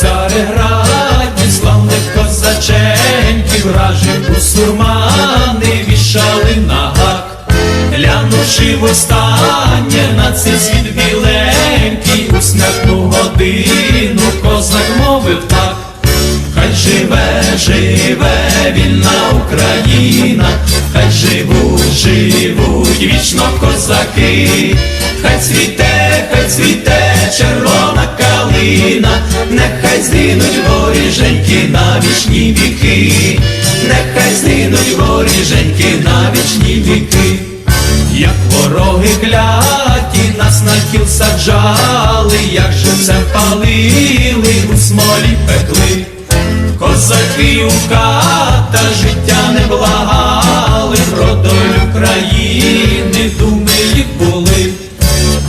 цареграді славних козаченьків, у бусурмани вішали на гак, глянувши в востаннє на цей світ біленький, у смертну годину козак мовив так, хай живе, живе вільна Україна, хай живуть, живуть вічно козаки, хай цвіте, хай цвіте нехай згинуть воріженьки на вічні віки, нехай згинуть воріженьки на вічні віки. Як вороги кляті нас на кіл саджали, як живцем палили, у смолі пекли, козаки у ката життя не благали, про долю країни